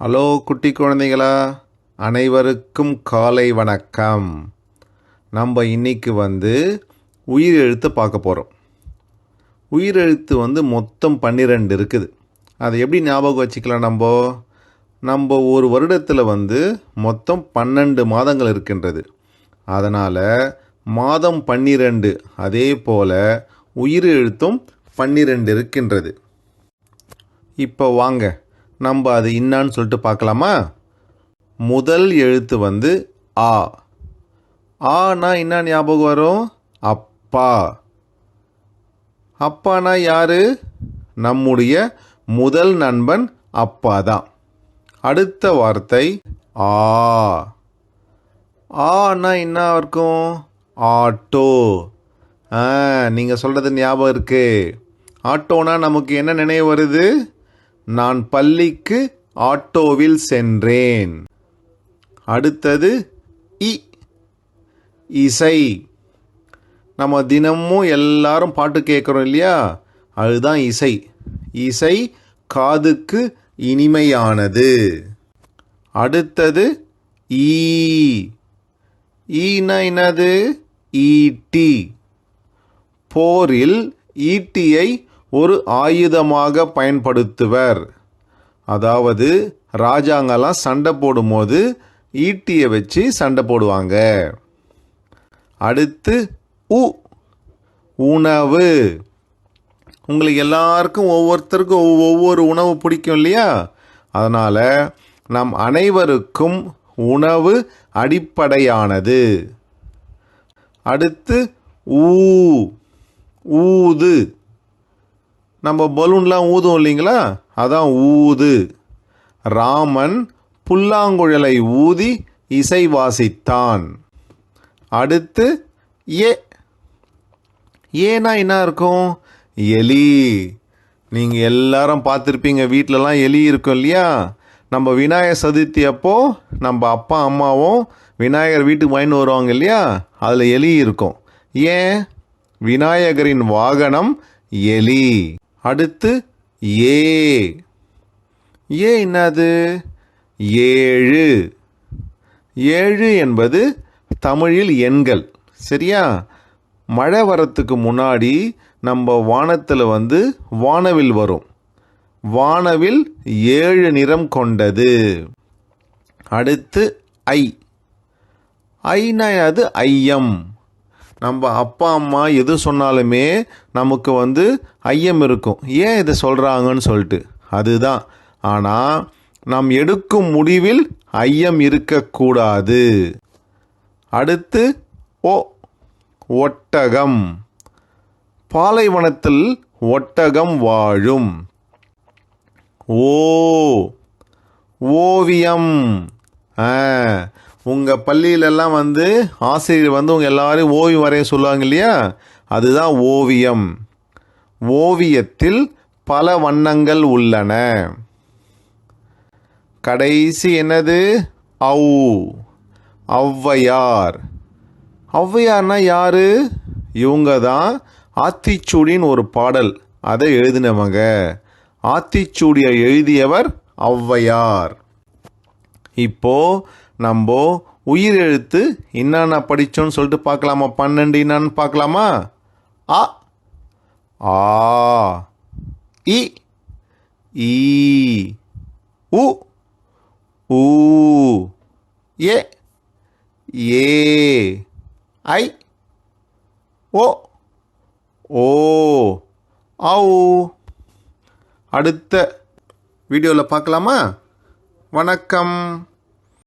Hello குட்டி குழந்தைகளா. அனைவருக்கும் காலை வணக்கம். நம்ம இன்னைக்கு வந்து உயிர் எழுத்து பார்க்க போகிறோம் உயிர் எழுத்து வந்து மொத்தம் பன்னிரெண்டு இருக்குது. அதை எப்படி ஞாபகம் வச்சுக்கலாம் நம்ம? நம்ம ஒரு வருடத்தில் வந்து மொத்தம் பன்னெண்டு மாதங்கள் இருக்கின்றது. அதனால் மாதம் பன்னிரெண்டு அதே போல் உயிர் எழுத்தும் பன்னிரெண்டு இருக்கின்றது. இப்போ வாங்க. நம்ம அது இன்னான்னு சொல்லிட்டு பார்க்கலாமா? முதல் எழுத்து வந்து ஆ. ஆனா என்ன ஞாபகம் வரும்? அப்பா. அப்பானா யாரு? நம்முடைய முதல் நண்பன் அப்பா தான் அடுத்த வார்த்தை ஆ. ஆனா என்ன இருக்கும்? ஆட்டோ. ஆ நீங்கள் சொல்கிறது ஞாபகம் இருக்கு. ஆட்டோனா நமக்கு என்ன நினைவு வருது? நான் பள்ளிக்கு ஆட்டோவில் சென்றேன். அடுத்தது இ இசை. நம்ம தினமும் எல்லாரும் பாட்டு கேட்குறோம் இல்லையா? அதுதான் இசை. இசை காதுக்கு இனிமையானது. அடுத்தது ஈ. ஈனா என்னது? ஈட்டி போரில் ஈட்டியை ஒரு ஆயுதமாக பயன்படுத்துவர். அதாவது ராஜாங்கெல்லாம் சண்டை போடும்போது ஈட்டியை வச்சு சண்டை போடுவாங்க. அடுத்து உ உணவு. உங்களுக்கு எல்லாருக்கும் ஒவ்வொருத்தருக்கும் ஒவ்வொ- ஒவ்வொரு உணவு பிடிக்கும் இல்லையா? அதனால் நம் அனைவருக்கும் உணவு அடிப்படையானது. அடுத்து ஊ ஊது. நம்ம பலூன்லாம் ஊதும் இல்லைங்களா? அதான் ஊது. ராமன் புல்லாங்குழலை ஊதி இசை வாசித்தான். அடுத்து ஏ. ஏனா என்ன இருக்கும்? எலி. நீங்கள் எல்லாரும் பார்த்துருப்பீங்க வீட்டிலலாம் எலி இருக்கும் இல்லையா? நம்ம விநாயகர் சதுர்த்தி அப்போ நம்ம அப்பா அம்மாவும் விநாயகர் வீட்டுக்கு வாங்கிட்டு வருவாங்க இல்லையா? அதில் எலி இருக்கும். ஏன்? விநாயகரின் வாகனம் எலி. அடுத்து ஏ. ஏ என்னது? ஏழு. ஏழு என்பது தமிழில் எண்கள். சரியா? மழை வரத்துக்கு முன்னாடி நம்ம வானத்தில் வந்து வானவில் வரும். வானவில் ஏழு நிறம் கொண்டது. அடுத்து ஐ. ஐனா அது ஐயம். நம்ம அப்பா அம்மா எது சொன்னாலுமே நமக்கு வந்து ஐயம் இருக்கும். ஏன் இதை சொல்கிறாங்கன்னு சொல்லிட்டு. அதுதான். ஆனால் நாம் எடுக்கும் முடிவில் ஐயம் இருக்கக்கூடாது. அடுத்து ஓ ஒட்டகம். பாலைவனத்தில் ஒட்டகம் வாழும். ஓ ஓவியம். உங்கள் பள்ளியிலெல்லாம் வந்து ஆசிரியர் வந்து உங்கள் எல்லாரையும் ஓவியம் வரைய சொல்லுவாங்க இல்லையா? அதுதான் ஓவியம். ஓவியத்தில் பல வண்ணங்கள் உள்ளன. கடைசி என்னது? ஔ. ஔவையார். ஔவையார்னா யார்? இவங்க தான் ஆத்திச்சூடின்னு ஒரு பாடல். அதை எழுதினவங்க. ஆத்திச்சூடியை எழுதியவர் ஔவையார். இப்போது நம்ம உயிர் எழுத்து என்னென்ன படித்தோன்னு சொல்லிட்டு பார்க்கலாமா? பன்னெண்டு என்னன்னு பார்க்கலாமா? ஆ. ஆ. இ. ஈ. உ. ஊ. ஏ. ஏ. ஐ. ஓ. ஓ. ஓ அடுத்த வீடியோவில் பார்க்கலாமா? வணக்கம்.